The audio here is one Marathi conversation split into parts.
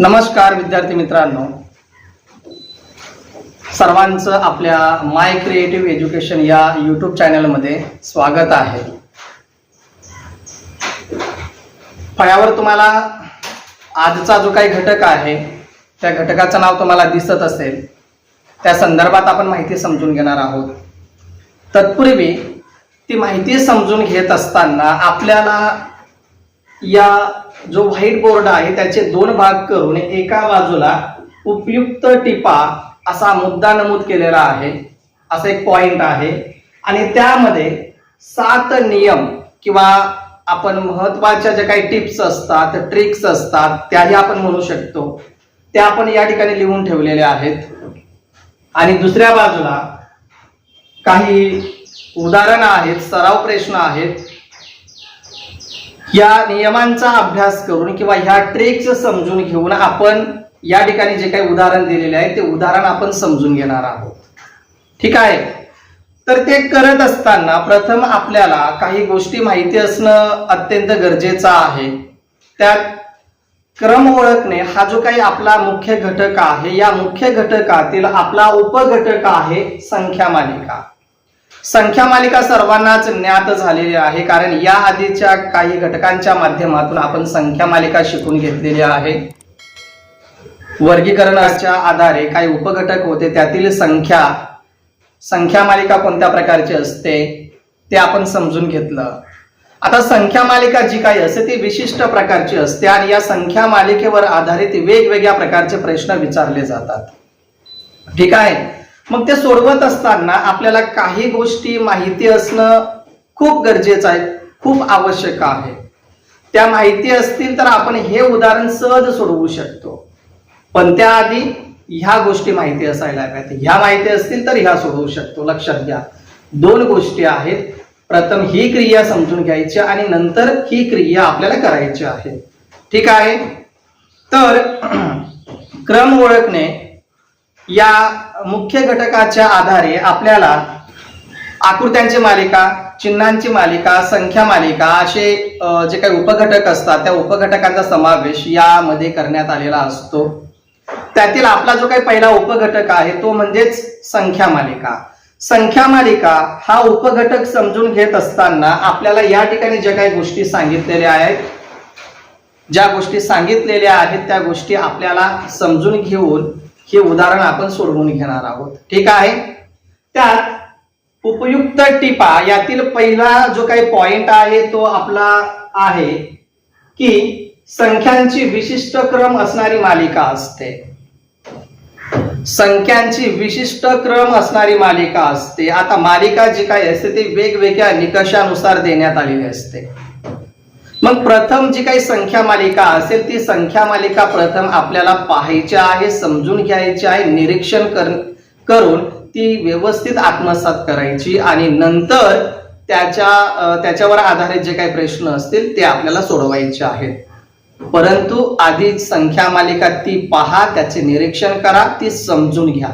नमस्कार विद्यार्थी मित्रांनो. सर्वांचं आपल्या माय क्रिएटिव्ह एज्युकेशन या यूट्यूब चॅनलमध्ये स्वागत आहे. फळ्यावर तुम्हाला आजचा जो काही घटक आहे त्या घटकाचं नाव तुम्हाला दिसत असेल त्या संदर्भात आपण माहिती समजून घेणार आहोत. तत्पूर्वी ती माहिती समजून घेत असताना आपल्याला या जो व्हाईट बोर्ड आहे त्याचे दोन भाग करून एका बाजूला उपयुक्त टिपा असा मुद्दा नमूद केलेला आहे. असा एक पॉइंट आहे. आणि त्यामध्ये सात नियम किंवा आपण महत्त्वाच्या ज्या काही टिप्स असतात ट्रिक्स असतात त्याही आपण म्हणू शकतो. त्या आपण या ठिकाणी लिहून ठेवलेल्या आहेत. आणि दुसऱ्या बाजूला काही उदाहरणं आहेत सराव प्रश्न आहेत. या नियमांचा अभ्यास करून किंवा ह्या ट्रिक्स समजून घेऊन आपण या ठिकाणी जे काही उदाहरण दिलेले आहे ते उदाहरण आपण समजून घेणार आहोत. ठीक आहे? तर ते करत असताना प्रथम आपल्याला काही गोष्टी माहिती असणं अत्यंत गरजेचं आहे. त्यात क्रम ओळखणे हा जो काही आपला मुख्य घटक आहे या मुख्य घटकातील आपला उपघटक आहे संख्या मालिका. संख्या मालिका सर्वांनाच ज्ञात झालेली आहे. कारण या आधीच्या काही घटकांच्या माध्यमातून आपण संख्या मालिका शिकून घेतलेली आहे. वर्गीकरणाच्या आधारे काही उपघटक होते. त्यातील संख्या संख्या मालिका कोणत्या प्रकारची असते ते आपण समजून घेतलं. आता संख्या मालिका जी काही असते ती विशिष्ट प्रकारची असते आणि या संख्या मालिकेवर आधारित वेगवेगळ्या प्रकारचे प्रश्न विचारले जातात. ठीक आहे? मग ते सोडवत असताना आपल्याला काही गोष्टी माहिती असणं खूप गरजेचं आहे खूप आवश्यक आहे. त्या माहिती असतील तर आपण हे उदाहरण सहज सोडवू शकतो. पण त्याआधी ह्या गोष्टी माहिती असायला पाहिजे ह्या माहिती असतील तर ह्या सोडवू शकतो. लक्षात घ्या. दोन गोष्टी आहेत. प्रथम ही क्रिया समजून घ्यायची आणि नंतर ही क्रिया आपल्याला करायची आहे. ठीक आहे? तर क्रम ओळखणे या मुख्य घटकाच्या आधारे आपल्याला आकृत्यांची मालिका चिन्हांची मालिका संख्या मालिका असे जे काही उपघटक असतात त्या उपघटकांचा समावेश यामध्ये करण्यात आलेला असतो. त्यातील आपला जो काही पहिला उपघटक आहे तो म्हणजेच संख्या मालिका. संख्या मालिका हा उपघटक समजून घेत असताना आपल्याला या ठिकाणी ज्या काही गोष्टी सांगितलेल्या आहेत ज्या गोष्टी सांगितलेल्या आहेत त्या गोष्टी आपल्याला समजून घेऊन हे उदाहरण आपण सोडवून घेणार आहोत. ठीक आहे? त्यात उपयुक्त टिपा यातील पहिला जो काही पॉइंट आहे तो आपला आहे की संख्यांची विशिष्ट क्रम असणारी मालिका असते. संख्यांची विशिष्ट क्रम असणारी मालिका असते. आता मालिका जी काही असते ती वेगवेगळ्या निकषानुसार देण्यात आलेली असते. मग प्रथम जी काही संख्या मालिका असेल ती संख्या मालिका प्रथम आपल्याला पाहायची आहे समजून घ्यायची आहे निरीक्षण कर करून ती व्यवस्थित आत्मसात करायची आणि नंतर त्याच्या त्याच्यावर आधारित जे काही प्रश्न असतील ते आपल्याला सोडवायचे आहेत. परंतु आधी संख्या मालिका ती पहा त्याचे निरीक्षण करा ती समजून घ्या.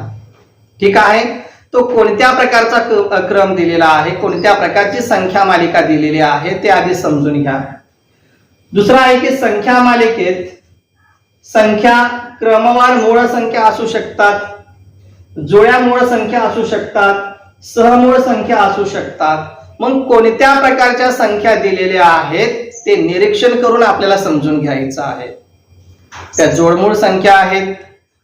ठीक आहे? तो कोणत्या प्रकारचा क्रम दिलेला आहे कोणत्या प्रकारची संख्या मालिका दिलेली आहे ते आधी समजून घ्या. दुसरा आहे की संख्या मालिकेत संख्या क्रमवार मूळ संख्या असू शकतात जुळ्या मूळ संख्या असू शकतात सहमूळ संख्या असू शकतात. मग कोणत्या प्रकारच्या संख्या दिलेल्या आहेत ते निरीक्षण करून आपल्याला समजून घ्यायचं आहे. त्या जोडमूळ संख्या आहेत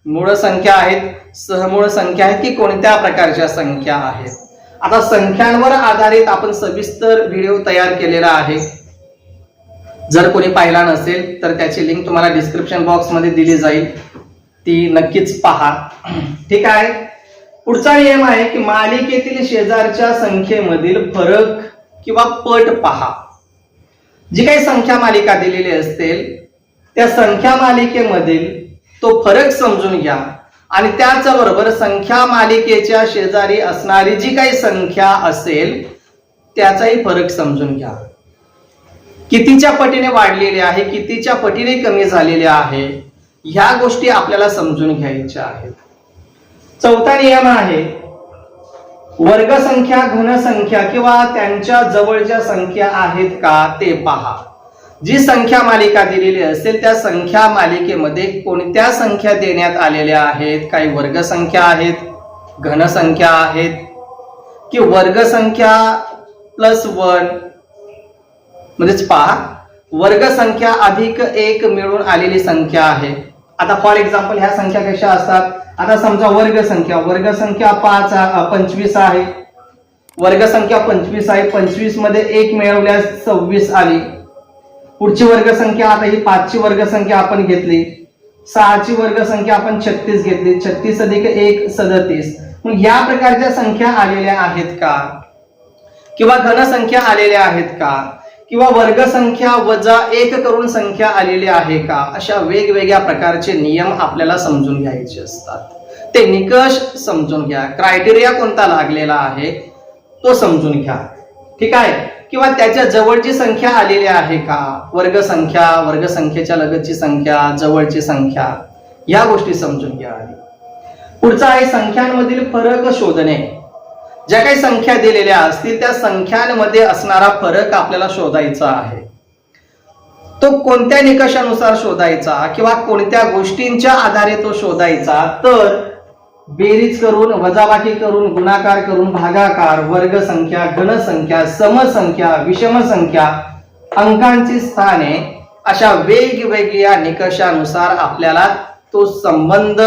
मूळ संख्या आहेत सहमूळ संख्या आहेत की कोणत्या प्रकारच्या संख्या आहेत. आता संख्यांवर आधारित आपण सविस्तर व्हिडिओ तयार केलेला आहे. जर कोणी पाहिला नसेल तर त्याची लिंक तुम्हाला डिस्क्रिप्शन बॉक्समध्ये दिली जाईल. ती नक्कीच पहा. ठीक आहे? पुढचा नियम आहे की मालिकेतील शेजारच्या संख्येमधील फरक किंवा पट पहा. जी काही संख्या मालिका दिलेली असतील त्या संख्या मालिकेमधील तो फरक समजून घ्या आणि त्याचबरोबर संख्या मालिकेच्या शेजारी असणारी जी काही संख्या असेल त्याचाही फरक समजून घ्या. कितीच्या पटीने वाढलेली आहे कितीच्या पटीने कमी झालेले आहे ह्या गोष्टी आपल्याला समजून घ्यायच्या आहेत. चौथा नियम आहे वर्गसंख्या घनसंख्या किंवा त्यांच्या जवळच्या संख्या आहेत का ते पहा. जी संख्या मालिका दिलेली असेल त्या संख्या मालिकेमध्ये कोणत्या संख्या देण्यात आलेल्या आहेत? काही वर्गसंख्या आहेत घनसंख्या आहेत की वर्गसंख्या प्लस वन म्हणजेच पहा वर्ग संख्या अधिक एक मिळून आलेली संख्या आहे. आता फॉर एक्झाम्पल ह्या संख्या कशा असतात? आता समजा वर्ग संख्या वर्ग संख्या पाच पंचवीस आहे. वर्ग संख्या पंचवीस आहे पंचवीसमध्ये एक मिळवल्यास सव्वीस आली. पुढची वर्ग संख्या आता ही पाचची वर्ग संख्या आपण घेतली. सहाची वर्ग संख्या आपण छत्तीस घेतली. छत्तीस अधिक एक सदतीस. मग या प्रकारच्या संख्या आलेल्या आहेत का? किंवा घन संख्या आलेल्या आहेत का? किंवा वर्गसंख्या वजा एक करून संख्या आलेली आहे का? अशा वेगवेगळ्या प्रकारचे नियम आपल्याला समजून घ्यायचे असतात. ते निकष समजून घ्या. क्रायटेरिया कोणता लागलेला आहे तो समजून घ्या. ठीक आहे? किंवा त्याच्या जवळची संख्या आलेली आहे का? वर्गसंख्या वर्गसंख्येच्या लगतची संख्या जवळची संख्या या गोष्टी समजून घ्या आधी. पुढचा आहे संख्यांमधील फरक शोधणे. ज्या काही संख्या दिलेल्या असतील त्या संख्यांमध्ये असणारा फरक आपल्याला शोधायचा आहे. तो कोणत्या निकषानुसार शोधायचा किंवा कोणत्या गोष्टींच्या आधारे तो शोधायचा तर बेरीज करून वजाबाकी करून गुणाकार करून भागाकार वर्ग संख्या समसंख्या विषम संख्या अंकांची स्थाने अशा वेगवेगळ्या निकषानुसार आपल्याला तो संबंध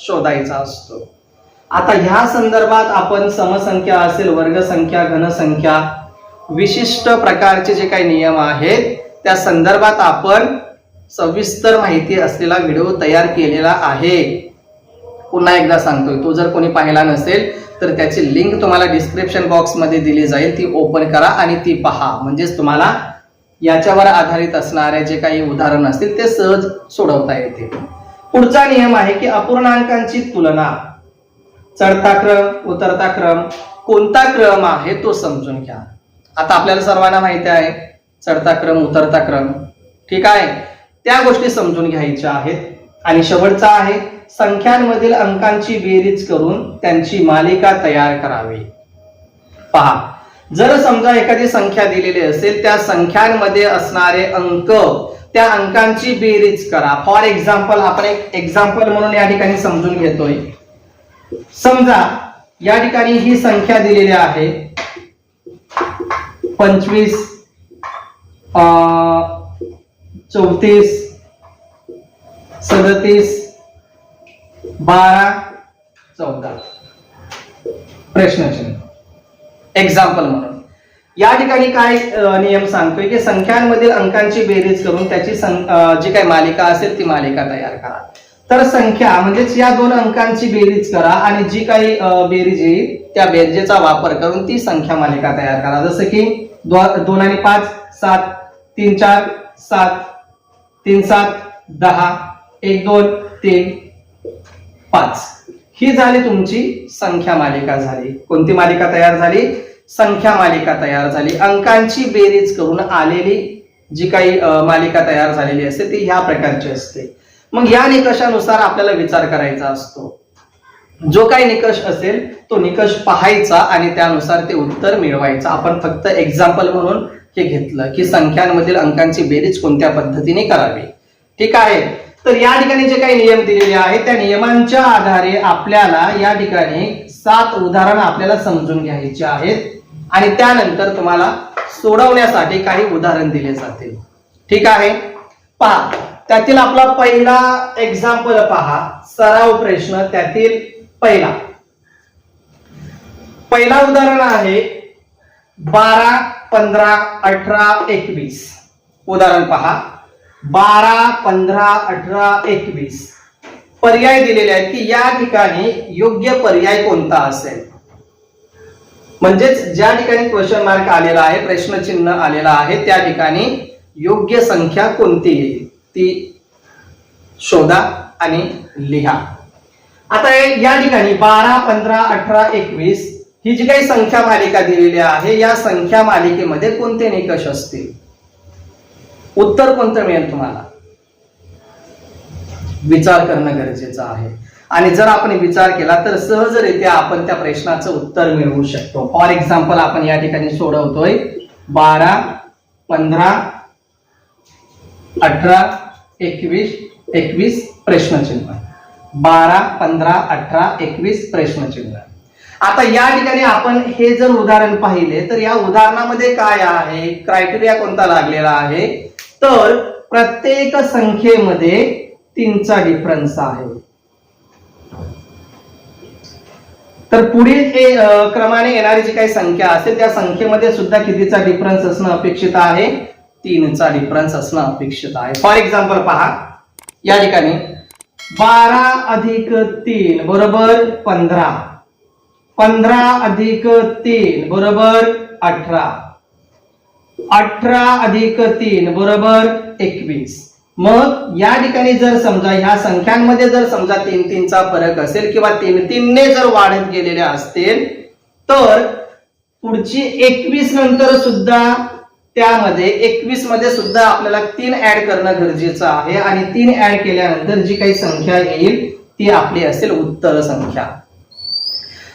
शोधायचा असतो. आता ह्या संदर्भात आपण समसंख्या असेल वर्गसंख्या घनसंख्या विशिष्ट प्रकारचे जे काही नियम आहेत त्या संदर्भात आपण सविस्तर माहिती असलेला व्हिडिओ तयार केलेला आहे. पुन्हा एकदा सांगतोय तो जर कोणी पाहिला नसेल तर त्याची लिंक तुम्हाला डिस्क्रिप्शन बॉक्समध्ये दिली जाईल ती ओपन करा आणि ती पहा. म्हणजेच तुम्हाला याच्यावर आधारित असणारे जे काही उदाहरण असतील ते सहज सोडवता येते पुढचा नियम आहे की अपूर्णांकांची तुलना. चढता क्रम उतरता क्रम कोणता क्रम आहे तो समजून घ्या. आता आपल्याला सर्वांना माहिती आहे चढता क्रम उतरता क्रम. ठीक आहे? त्या गोष्टी समजून घ्यायच्या आहेत. आणि शेवटचा आहे संख्यांमधील अंकांची बेरीज करून त्यांची मालिका तयार करावी. पहा जर समजा एखादी संख्या दिलेली असेल त्या संख्यांमध्ये असणारे अंक त्या अंकांची बेरीज करा. फॉर एक्झाम्पल आपण एक एक्झाम्पल म्हणून या ठिकाणी समजून घेतोय. समजा या ठिकाणी ही संख्या दिलेली आहे पंचवीस चौतीस सदतीस बारा चौदा. प्रश्नचिन्ह. एक्झाम्पल म्हणून. या ठिकाणी काय नियम सांगतोय की संख्यांमधील अंकांची बेरीज करून त्याची सं- जी काय मालिका असेल ती मालिका तयार करा. तर संख्या म्हणजेच या दोन अंकांची बेरीज करा आणि जी काही बेरीज येईल त्या बेरजेचा वापर करून ती संख्या मालिका तयार करा. जसं की दोन आणि पाच सात तीन चार सात तीन सात दहा एक दोन तीन पाच. ही झाली तुमची संख्या मालिका झाली. कोणती मालिका तयार झाली? संख्या मालिका तयार झाली. अंकांची बेरीज करून आलेली जी काही मालिका तयार झालेली असते ती ह्या प्रकारची असते. मग या निकषानुसार आपल्याला विचार करायचा असतो. जो काही निकष असेल तो निकष पाहायचा आणि त्यानुसार ते उत्तर मिळवायचं. आपण फक्त एक्झाम्पल म्हणून हे घेतलं की संख्यांमधील अंकांची बेरीज कोणत्या पद्धतीने करावी. ठीक आहे? तर या ठिकाणी जे काही नियम दिलेले आहेत त्या नियमांच्या आधारे आपल्याला या ठिकाणी सात उदाहरणं आपल्याला समजून घ्यायची आहेत. आणि त्यानंतर तुम्हाला सोडवण्यासाठी काही उदाहरण दिले जातील. ठीक आहे? पहा त्यातील आपला पहिला एक्झाम्पल पहा. सराव प्रश्न त्यातील पहिला. पहिला उदाहरण आहे बारा पंधरा अठरा एकवीस. उदाहरण पहा. बारा पंधरा अठरा एकवीस. पर्याय दिलेले आहेत की या ठिकाणी योग्य पर्याय कोणता असेल? म्हणजेच ज्या ठिकाणी क्वेश्चन मार्क आलेला आहे प्रश्नचिन्ह आलेला आहे त्या ठिकाणी योग्य संख्या कोणती येईल ती शोधा आणि लिहा. आता या ठिकाणी बारा पंधरा अठरा एकवीस ही जी काही संख्या मालिका दिलेली आहे या संख्या मालिकेमध्ये कोणते निकष असतील? उत्तर कोणतं मिळेल तुम्हाला? विचार करणं गरजेचं आहे. आणि जर आपण विचार केला तर सहजरित्या आपण त्या प्रश्नाचं उत्तर मिळवू शकतो. फॉर एक्झाम्पल आपण या ठिकाणी सोडवतोय बारा पंधरा अठरा एकवीस एकवीस प्रश्नचिन्ह. बारा पंधरा अठरा एकवीस प्रश्नचिन्ह. आता या ठिकाणी आपण हे जर उदाहरण पाहिले तर या उदाहरणामध्ये काय आहे? क्रायटेरिया कोणता लागलेला आहे? तर प्रत्येक संख्येमध्ये तीनचा डिफरन्स आहे. तर पुढील हे क्रमाने येणारी जी काही संख्या असेल त्या संख्येमध्ये सुद्धा कितीचा डिफरन्स असणं अपेक्षित आहे? तीनचा डिफरन्स असणं अपेक्षित आहे. फॉर एक्झाम्पल पहा. या ठिकाणी बारा अधिक तीन बरोबर पंधरा. पंधरा अधिक तीन बरोबर अठरा. अठरा अधिक तीन बरोबर एकवीस. मग या ठिकाणी जर समजा ह्या संख्यांमध्ये जर समजा तीन तीनचा फरक असेल किंवा तीन तीनने जर वाढत गेलेले असतील तर पुढची एकवीस नंतर सुद्धा त्यामध्ये एकवीसमध्ये सुद्धा आपल्याला तीन ऍड करणं गरजेचं आहे. आणि तीन ऍड केल्यानंतर जी काही संख्या येईल ती आपली असेल उत्तर संख्या.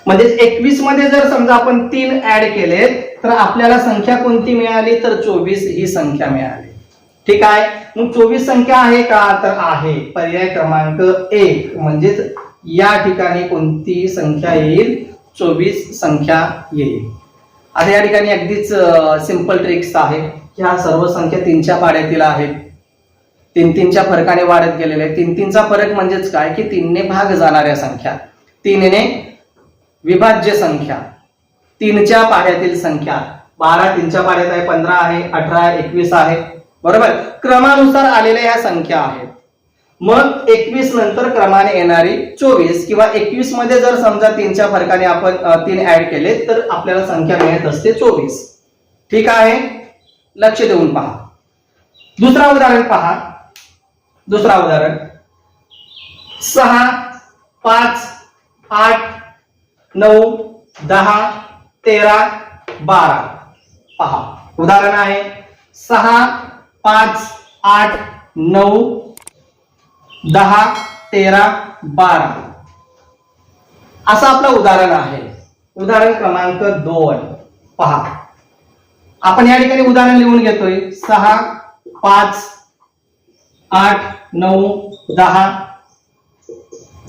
म्हणजे एकवीसमध्ये जर समजा आपण तीन ऍड केले तर आपल्याला संख्या कोणती मिळाली? तर चोवीस ही संख्या मिळाली. ठीक आहे? मग चोवीस संख्या आहे का? तर आहे. पर्याय क्रमांक एक. म्हणजेच या ठिकाणी कोणती संख्या येईल? चोवीस संख्या येईल. आता या ठिकाणी अगदीच सिंपल ट्रिक्स आहे ह्या सर्व संख्या तीनच्या पाड्यातील आहेत. तीन तीनच्या फरकाने वाढत गेलेले आहेत. तीन तीनचा फरक म्हणजेच काय? की तीनने भाग जाणाऱ्या संख्या. तीनने विभाज्य संख्या. तीनच्या पाड्यातील संख्या. बारा तीनच्या पाड्यात आहे पंधरा आहे अठरा आहे एकवीस आहे. बरोबर? क्रमानुसार आलेल्या या संख्या आहेत. मग एकवीस नंतर क्रमाने येणारी चोवीस किंवा एकवीसमध्ये जर समजा तीनच्या फरकाने आपण तीन ऍड केले तर आपल्याला संख्या मिळत असते चोवीस. ठीक आहे? लक्ष देऊन पहा. दुसरा उदाहरण पहा. दुसरा उदाहरण. सहा पाच आठ नऊ दहा तेरा बारा. पहा. उदाहरण आहे. सहा पाच आठ नऊ दहा तेरा बारा. असं आपलं उदाहरण आहे. उदाहरण क्रमांक दोन. पहा. आपण या ठिकाणी उदाहरण लिहून घेतोय. सहा पाच आठ नऊ दहा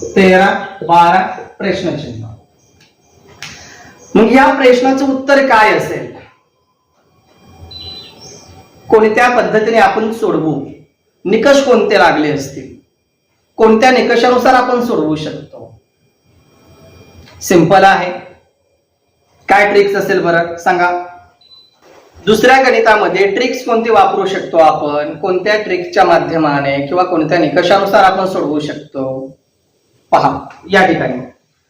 तेरा बारा प्रश्नचिन्ह. मग या प्रश्नाचं उत्तर काय असेल? कोणत्या पद्धतीने आपण सोडवू? निकष कोणते लागले असतील? कोणत्या निकषानुसार आपण सोडवू शकतो? सिंपल आहे. काय ट्रिक्स असेल बरं? सांगा. दुसऱ्या गणितामध्ये ट्रिक्स कोणती वापरू शकतो आपण? कोणत्या ट्रिक्सच्या माध्यमाने किंवा कोणत्या निकषानुसार आपण सोडवू शकतो? पहा या ठिकाणी.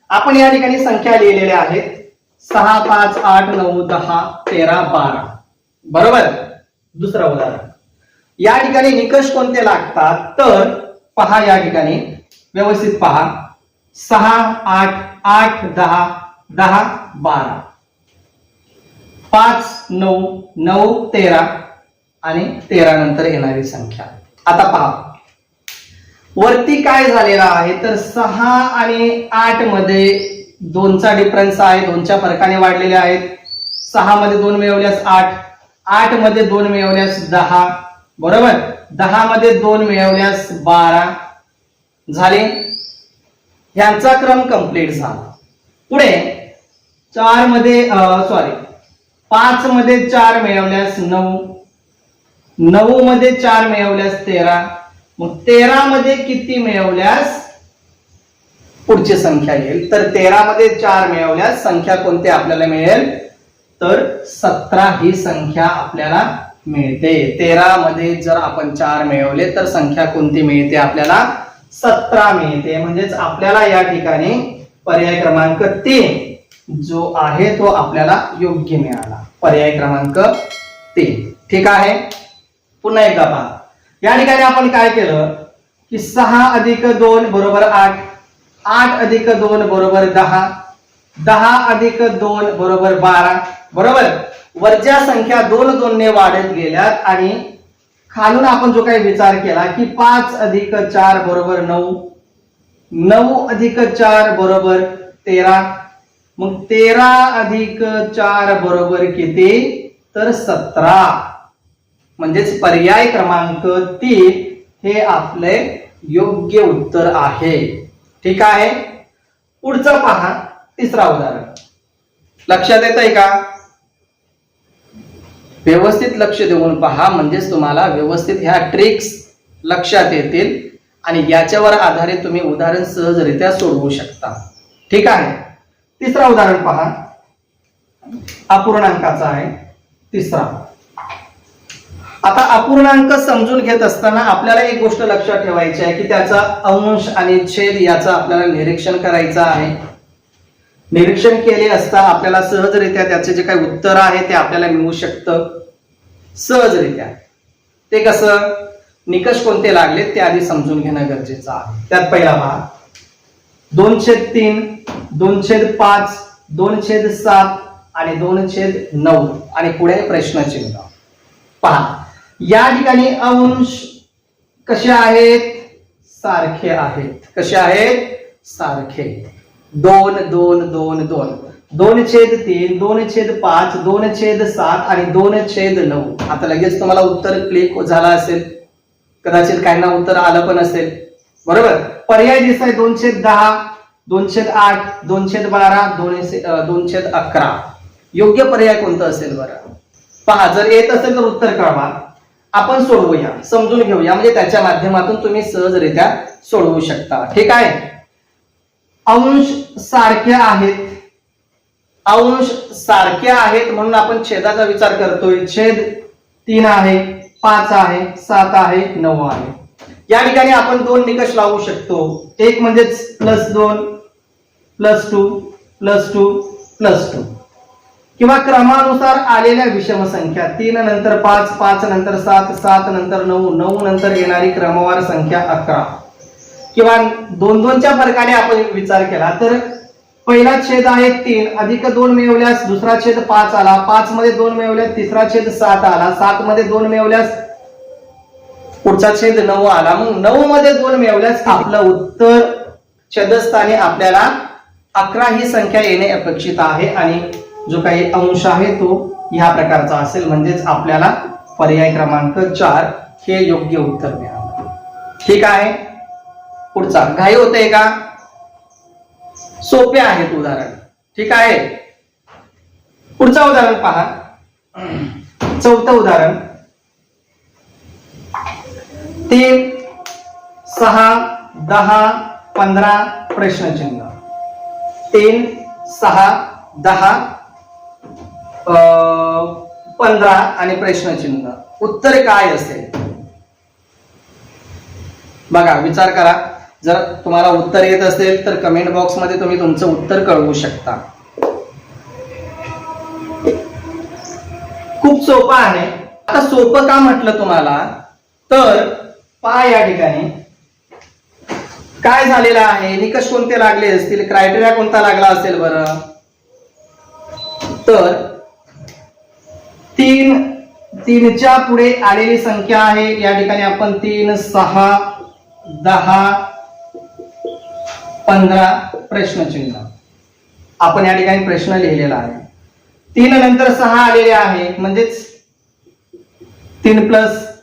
आपण या ठिकाणी संख्या लिहिलेल्या आहेत. सहा पाच आठ नऊ दहा तेरा बारा. बरोबर? दुसरं उदाहरण. या ठिकाणी निकष कोणते लागतात? तर पहा या ठिकाणी. व्यवस्थित पहा. सहा आठ आठ दहा दहा बारा. पाच नऊ नऊ तेरा आणि तेरा नंतर येणारी संख्या. आता पहा. वरती काय झालेलं आहे? तर सहा आणि आठमध्ये दोनचा डिफरन्स आहे. दोनच्या फरकाने वाढलेले आहेत. सहा मध्ये दोन मिळवल्यास आठ. आठमध्ये दोन मिळवल्यास दहा. बरोबर? दहा मध्ये दोन मिळवल्यास बारा. झाले? ह्यांचा क्रम कंप्लीट झाला. पुढे चारमध्ये सॉरी पाच मध्ये चार मिळवल्यास नऊ. नऊ मध्ये चार मिळवल्यास तेरा. मग तेरा मध्ये किती मिळवल्यास पुढची संख्या येईल? तर तेरा मध्ये चार मिळवल्यास संख्या कोणती आपल्याला मिळेल? तर सतरा ही संख्या आपल्याला मिळते. तेरा मध्ये जर आपण चार मिळवले तर संख्या कोणती मिळते आपल्याला? सतरा मिळते. म्हणजेच आपल्याला या ठिकाणी पर्याय क्रमांक तीन जो आहे तो आपल्याला योग्य मिळाला. पर्याय क्रमांक तीन. ठीक आहे? पुन्हा एकदा पहा. या ठिकाणी आपण काय केलं? की सहा अधिक दोन बरोबर आठ. आठ अधिक दोन बरोबर दहा. दहा अधिक दोन बरोबर बारा. बरोबर? वरच्या संख्या दोन दोनने वाढत गेल्यात आणि खालून आपण जो काही विचार केला की पाच अधिक चार बरोबर नऊ नऊ अधिक चार बरोबर तेरा मग तेरा अधिक चार बरोबर किती? तर सतरा. म्हणजेच पर्याय क्रमांक तीन हे आपले योग्य उत्तर आहे. ठीक आहे? पुढचं पहा. तिसरा उदाहरण. लक्षात येत आहे का? व्यवस्थित लक्ष देऊन पहा म्हणजेच तुम्हाला व्यवस्थित ह्या ट्रिक्स लक्षात येतील आणि याच्यावर आधारित तुम्ही उदाहरण सहजरित्या सोडवू शकता. ठीक आहे? तिसरा उदाहरण पहा. अपूर्णांकाचा आहे. तिसरा. आता अपूर्णांक समजून घेत असताना आपल्याला एक गोष्ट लक्षात ठेवायची आहे की त्याचा अंश आणि छेद याचं आपल्याला निरीक्षण करायचं आहे. निरीक्षण केले असता आपल्याला सहजरित्या त्याचे जे काही उत्तर आहे ते आपल्याला मिळू शकतं. सहजरित्या. ते कसं? निकष कोणते लागले ते आधी समजून घेणं गरजेचं आहे. त्यात पहिला भाग. दोन छेद तीन दोन छेद पाच दोन छेद सात आणि दोन छेद नऊ आणि पुढे प्रश्नचिन्ह. पहा. या ठिकाणी अंश कसे आहेत? सारखे आहेत. कसे आहेत? सारखे. दोन दोन दोन दोन. दोन छेद तीन दोन छेद पाच दोन छेद सात आणि दोन छेद नऊ. आता लगेच तुम्हाला उत्तर क्लिक झाला असेल. कदाचित काहींना उत्तर आलं पण असेल. बरोबर? पर्याय दिसाय दोन छेद दहा दोन छेद आठ दोन छेद बारा दोन दोन छेद अकरा. योग्य पर्याय कोणतं असेल बरं? पहा जर येत असेल तर उत्तर कळवा आपण सोडवूया समजून घेऊया. म्हणजे त्याच्या माध्यमातून तुम्ही सहजरित्या सोडवू शकता. ठीक आहे? अंश सारख्या आहेत. अंश सारख्या आहेत म्हणून आपण छेदाचा विचार करतोय. छेद तीन आहे पाच आहे सात आहे नऊ आहे. या ठिकाणी आपण दोन निकष लावू शकतो. एक म्हणजेच प्लस दोन plus two plus two plus two किंवा क्रमानुसार आलेल्या विषम संख्या तीन नंतर पाच पाच नंतर सात सात नंतर नऊ नऊ नंतर येणारी क्रमवार संख्या अकरा. किंवा दोन दोनच्या फरकाने आपण विचार केला तर पहिला छेद आहे तीन अधिक दोन मिळवल्यास दुसरा छेद पाच आला पाच मध्ये दोन मिळवल्यास तिसरा छेद सात आला सात मध्ये दोन मिळवल्यास पुढचा छेद नऊ आला. मग नऊ मध्ये दोन मिळवल्यास आपलं उत्तर छेदस्थानी आपल्याला अकरा ही संख्या येणे अपेक्षित आहे आणि जो काही अंश आहे तो ह्या प्रकारचा असेल म्हणजेच आपल्याला पर्याय क्रमांक चार हे योग्य उत्तर मिळालं. ठीक आहे? पुढचा. घाई होते का? सोपे आहेत उदाहरण. ठीक आहे? पुढचं उदाहरण पहा. चौथं उदाहरण. तीन सहा दहा पंधरा प्रश्नचिन्ह. तीन सहा दहा अं, पंधरा आणि प्रश्नचिन्ह. उत्तर काय असेल? बघा विचार करा. जर तुम्हाला उत्तर येत असेल तर कमेंट बॉक्समध्ये तुम्ही तुमचं उत्तर कळवू शकता. खूप सोपं आहे. आता सोपं का म्हटलं तुम्हाला? तर पहा या ठिकाणी. काय झालेलं आहे? निकष कोणते लागले असतील? क्रायटेरिया कोणता लागला असेल बरं? तर तीन तीनच्या पुढे आलेली संख्या आहे. या ठिकाणी आपण तीन सहा दहा पंधरा प्रश्नचिन्ह. आपण या ठिकाणी प्रश्न लिहिलेला आहे. तीन नंतर सहा आलेले आहे. म्हणजेच तीन प्लस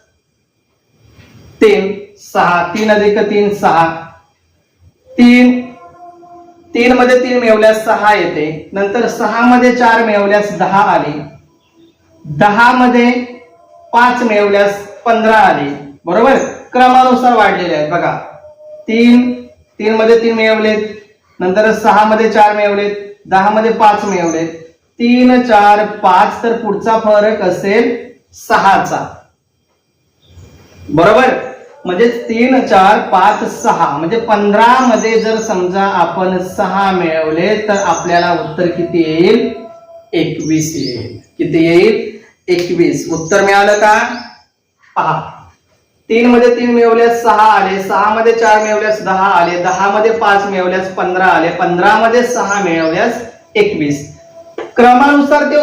तीन सहा. तीन अधिक तीन सहा. तीन तीन मध्ये तीन मिळवल्यास सहा येते. नंतर सहा मध्ये चार मिळवल्यास दहा आले. दहा मध्ये पाच मिळवल्यास पंधरा आले. बरोबर? क्रमानुसार वाढलेले आहेत. बघा. तीन तीन मध्ये तीन मिळवलेत. नंतर सहा मध्ये चार मिळवलेत. दहा मध्ये पाच मिळवलेत. तीन चार पाच तर पुढचा फरक असेल सहाचा. बरोबर? म्हणजे तीन चार पाच सहा. म्हणजे पंधरा मध्ये जर समजा आपण सहा मिळवले तर आपल्याला उत्तर किती येईल? एकवीस येईल. किती येईल? एकवीस. उत्तर मिळालं का? पहा. तीन मध्ये तीन मिळवल्यास सहा आले सहा मध्ये चार मिळवल्यास दहा आले दहा मध्ये पाच मिळवल्यास पंधरा आले पंधरा मध्ये सहा मिळवल्यास एकवीस. क्रमानुसार ते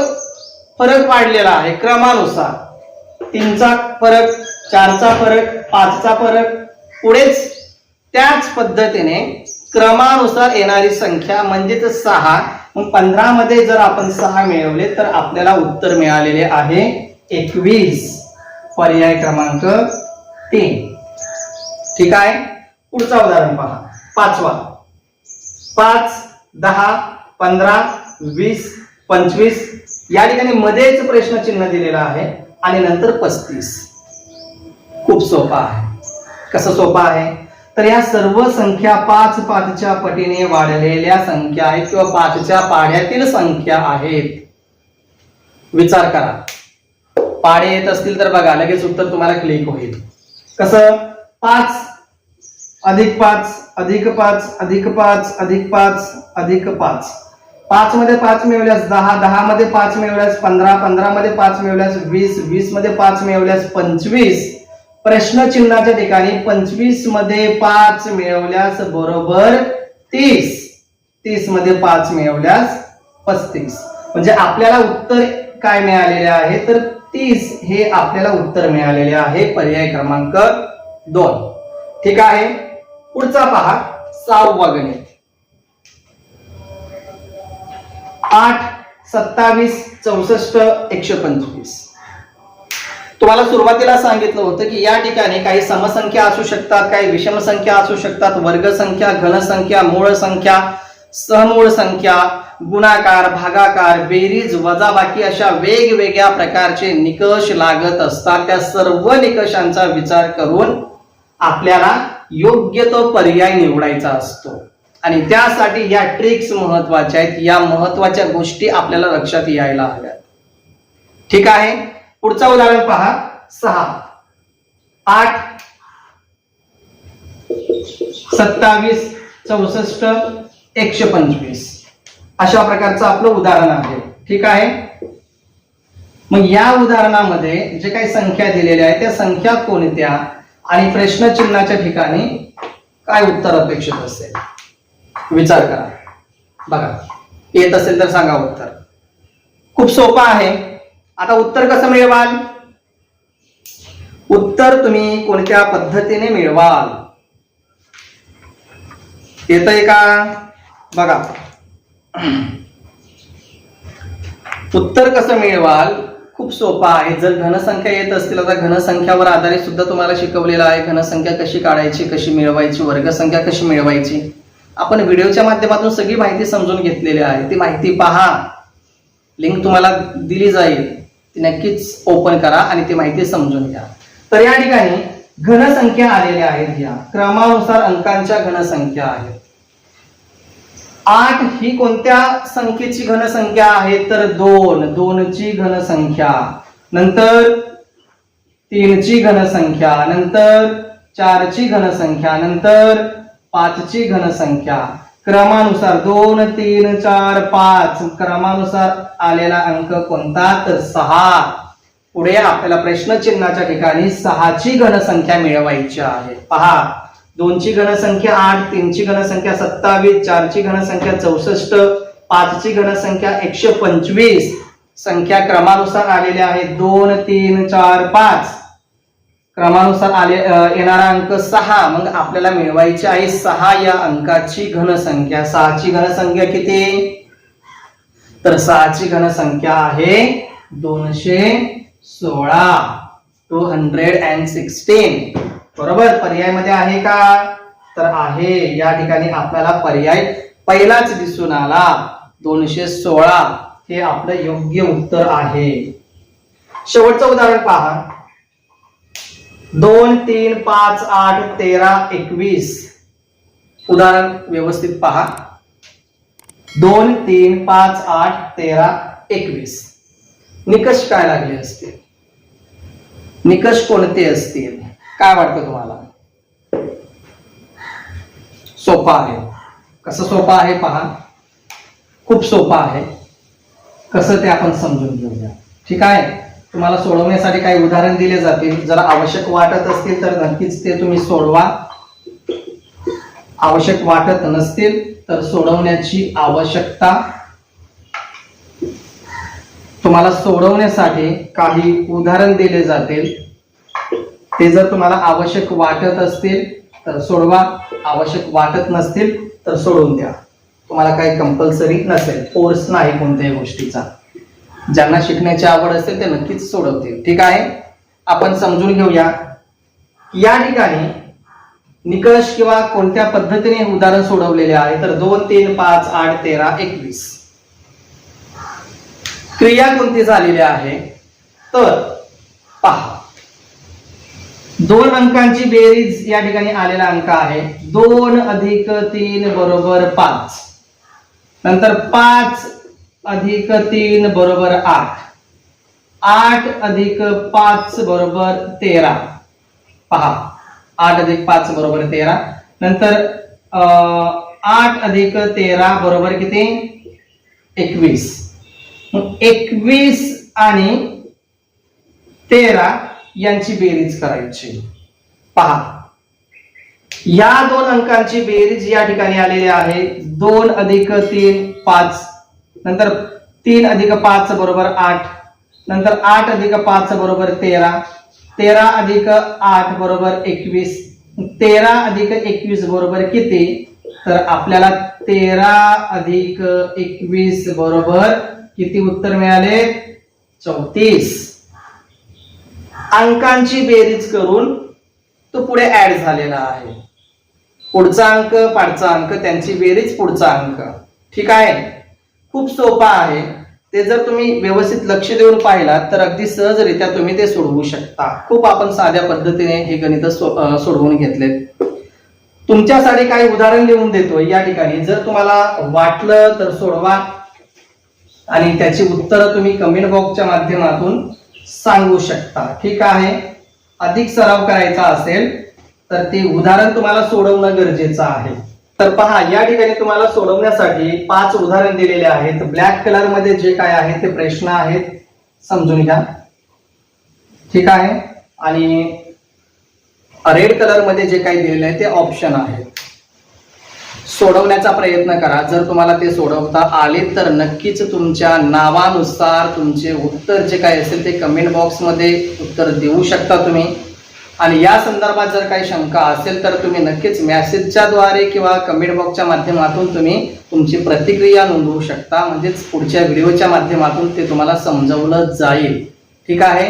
फरक वाढलेला आहे क्रमानुसार. तीनचा फरक चारचा फरक पाचचा फरक पुढेच त्याच पद्धतीने क्रमानुसार येणारी संख्या म्हणजेच सहा. मग पंधरा मध्ये जर आपण सहा मिळवले तर आपल्याला उत्तर मिळालेले आहे एकवीस. पर्याय क्रमांक तीन. ठीक आहे? पुढचा उदाहरण पहा. पाचवा. पाच दहा पंधरा वीस पंचवीस या ठिकाणी मध्येच प्रश्नचिन्ह दिलेलं आहे आणि नंतर पस्तीस. खूप सोपा आहे. कसं सोपा आहे? तर या सर्व संख्या पाच पाचच्या पटीने वाढलेल्या संख्या आहेत किंवा पाचच्या पाड्यातील संख्या आहेत. विचार करा. पाडे येत असतील तर बघा लगेच उत्तर तुम्हाला क्लिक होईल. कसं? पाच. अधिक पाच अधिक पाच अधिक पाच अधिक पाच अधिक पाच. पाच मध्ये पाच मिळवल्यास दहा दहा मध्ये पाच मिळवल्यास पंधरा पंधरा मध्ये पाच मिळवल्यास वीस वीसमध्ये पाच मिळवल्यास पंचवीस. प्रश्नचिन्हाच्या ठिकाणी पंचवीसमध्ये पाच मिळवल्यास बरोबर तीस. तीसमध्ये पाच मिळवल्यास पस्तीस. म्हणजे आपल्याला उत्तर काय मिळालेले आहे? तर तीस हे आपल्याला उत्तर मिळालेले आहे. पर्याय क्रमांक दोन. ठीक आहे? पुढचा पहा. सहावा गणित. आठ सत्तावीस चौसष्ट एकशे पंचवीस. तुम्हाला सुरुवातीला सांगितलं होतं की या ठिकाणी काही समसंख्या असू शकतात काही विषम संख्या असू शकतात वर्गसंख्या घनसंख्या मूळ संख्या सहमूळ संख्या गुणाकार भागाकार बेरीज वजाबाकी अशा वेगवेगळ्या प्रकारचे निकष लागत असतात. त्या सर्व निकषांचा विचार करून आपल्याला योग्य तो पर्याय निवडायचा असतो. आणि त्यासाठी या ट्रिक्स महत्त्वाच्या आहेत. या महत्त्वाच्या गोष्टी आपल्याला लक्षात यायला हव्यात. ठीक आहे? पुढचा उदाहरण पहा. सहा. आठ. सत्तावीस. चौसष्ट. एकशे पंचवीस. अशा प्रकारचं आपलं उदाहरण आहे. ठीक आहे? मग या उदाहरणामध्ये जे काही संख्या दिलेल्या आहेत त्या संख्या कोणत्या? आणि प्रश्नचिन्हाच्या ठिकाणी काय उत्तर अपेक्षित असेल? विचार करा. बघा. येत असेल तर सांगा उत्तर. खूप सोपं आहे. आता उत्तर कसं मिळवाल? उत्तर तुम्ही कोणत्या पद्धतीने मिळवाल? येतंय का? बघा. उत्तर कसं मिळवाल? खूप सोपं आहे. जर घनसंख्या येत असतील आता घनसंख्यावर आधारित सुद्धा तुम्हाला शिकवलेलं आहे. घनसंख्या कशी काढायची कशी मिळवायची वर्गसंख्या कशी मिळवायची? आपण व्हिडिओच्या माध्यमातून सगळी माहिती समजून घेतलेली आहे. ती माहिती पहा. लिंक तुम्हाला दिली जाईल. ती नक्कीच ओपन करा आणि ती माहिती समजून घ्या. तर या ठिकाणी घनसंख्या आलेल्या आहेत या. क्रमानुसार अंकांच्या घनसंख्या आहेत. आठ ही कोणत्या संख्येची घनसंख्या आहे तर दोन. दोनची घनसंख्या. नंतर तीनची घनसंख्या. नंतर चारची घनसंख्या. नंतर पाचची घनसंख्या. क्रमानुसार दोन तीन चार पाच. क्रमानुसार आलेला अंक कोणता? तर सहा. पुढे आपल्याला प्रश्नचिन्हाच्या ठिकाणी सहाची घनसंख्या मिळवायची आहे. पहा. दोनची घनसंख्या आठ तीनची घनसंख्या सत्तावीस चारची घनसंख्या चौसष्ट पाचची घनसंख्या एकशे पंचवीस. संख्या क्रमानुसार आलेल्या आहेत दोन तीन चार पाच. क्रमानुसार आले येणारा अंक सहा. मग आपल्याला मिळवायची आहे सहा या अंकाची घनसंख्या. सहाची घनसंख्या किती? तर सहाची घनसंख्या आहे दोनशे सोळा. Two hundred and sixteen. बरोबर? पर्यायमध्ये आहे का? तर आहे. या ठिकाणी आपल्याला पर्याय पहिलाच दिसून आला. दोनशे सोळा हे आपलं योग्य उत्तर आहे. शेवटचं उदाहरण पहा. दोन तीन पाच आठ तेरा एकवीस. उदाहरण व्यवस्थित पहा. दोन तीन पाच आठ तेरा एकवीस. निकष काय लागले असतील? निकष कोणते असतील? काय वाटतं तुम्हाला? सोपा आहे. कसं सोपं आहे पहा. खूप सोपं आहे. कसं ते आपण समजून घेऊया. ठीक आहे? तुम्हाला सोडवण्यासाठी काही उदाहरण दिले जातील. जर आवश्यक वाटत असतील तर नक्कीच ते तुम्ही सोडवा. आवश्यक वाटत नसतील तर सोडवण्याची आवश्यकता. तुम्हाला सोडवण्यासाठी काही उदाहरण दिले जातील. ते जर तुम्हाला आवश्यक वाटत असतील तर सोडवा. आवश्यक वाटत नसतील तर सोडून द्या. तुम्हाला काही कंपल्सरी नसेल फोर्स नाही कोणत्याही गोष्टीचा. ज्यांना शिकण्याची आवड असेल ते नक्कीच सोडवतील. ठीक आहे? आपण समजून घेऊया. या ठिकाणी निकष किंवा कोणत्या पद्धतीने उदाहरण सोडवलेले आहे तर दोन तीन पाच आठ तेरा एकवीस. क्रिया कोणती झालेली आहे? तर पहा. दोन अंकांची बेरीज या ठिकाणी आलेला अंक आहे. दोन अधिक तीन बरोबर पाच. नंतर पाच अधिक तीन बरोबर आठ. आठ अधिक पाच बरोबर तेरा. पहा आठ अधिक पाच बरोबर तेरा. नंतर आठ अधिक तेरा बरोबर किती? एकवीस. एकवीस आणि तेरा यांची बेरीज करायची. पहा. या दोन अंकांची बेरीज या ठिकाणी आलेली आहे. दोन अधिक तीन पाच. नंतर तीन अधिक पाच बरोबर आठ. नंतर आठ अधिक पाच बरोबर तेरा. तेरा अधिक आठ बरोबर एकवीस. तेरा अधिक एकवीस बरोबर किती? तर आपल्याला तेरा अधिक एकवीस बरोबर किती उत्तर मिळाले? चौतीस. अंकांची बेरीज करून तो पुढे ऍड झालेला आहे. पुढचा अंक पाठचा अंक त्यांची बेरीज पुढचा अंक. ठीक आहे? खूप सोपा आहे. ते जर तुम्ही व्यवस्थित लक्ष देऊन पाहिलात तर अगदी सहजरित्या तुम्ही ते सोडवू शकता. खूप आपण साध्या पद्धतीने हे गणित सोडवून घेतलेत. तुमच्यासाठी काही उदाहरण लिहून देतो या ठिकाणी जर तुम्हाला वाटलं तर सोडवा. आणि त्याची उत्तरं तुम्ही कमेंट बॉक्सच्या माध्यमातून सांगू शकता. ठीक आहे? अधिक सराव करायचा असेल तर ते उदाहरण तुम्हाला सोडवणं गरजेचं आहे. तर पहा या ठिकाणी तुम्हाला सोडवण्यासाठी पाच उदाहरण दिलेले आहेत. ब्लॅक कलरमध्ये जे काय आहे ते प्रश्न आहेत. समजून घ्या. ठीक आहे? आणि रेड कलरमध्ये जे काही दिलेले आहे ते ऑप्शन आहेत. सोडवण्याचा प्रयत्न करा. जर तुम्हाला ते सोडवता आले तर नक्कीच तुमच्या नावानुसार तुमचे उत्तर जे काय असेल ते कमेंट बॉक्समध्ये उत्तर देऊ शकता तुम्ही. आणि या संदर्भात जर काही शंका असेल तर तुम्ही नक्कीच मॅसेजच्याद्वारे किंवा कमेंट बॉक्सच्या माध्यमातून तुम्ही तुमची प्रतिक्रिया नोंदवू शकता. म्हणजेच पुढच्या व्हिडिओच्या माध्यमातून ते तुम्हाला समजवलं जाईल. ठीक आहे?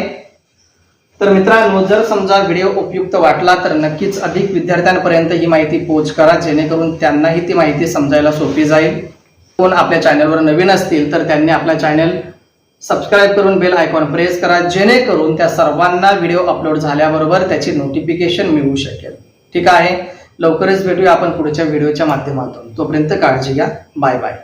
तर मित्रांनो जर समजा व्हिडिओ उपयुक्त वाटला तर नक्कीच अधिक विद्यार्थ्यांपर्यंत ही माहिती पोच करा जेणेकरून त्यांनाही ती माहिती समजायला सोपी जाईल. कोण आपल्या चॅनलवर नवीन असतील तर त्यांनी आपला चॅनल सबस्क्राईब करून बेल आयकॉन प्रेस करा जेणेकरून त्या सर्वांना व्हिडिओ अपलोड झाल्याबरोबर त्याची नोटिफिकेशन मिळू शकेल. ठीक आहे? लवकरच भेटूया आपण पुढच्या व्हिडिओच्या माध्यमातून. तोपर्यंत काळजी घ्या. Bye bye.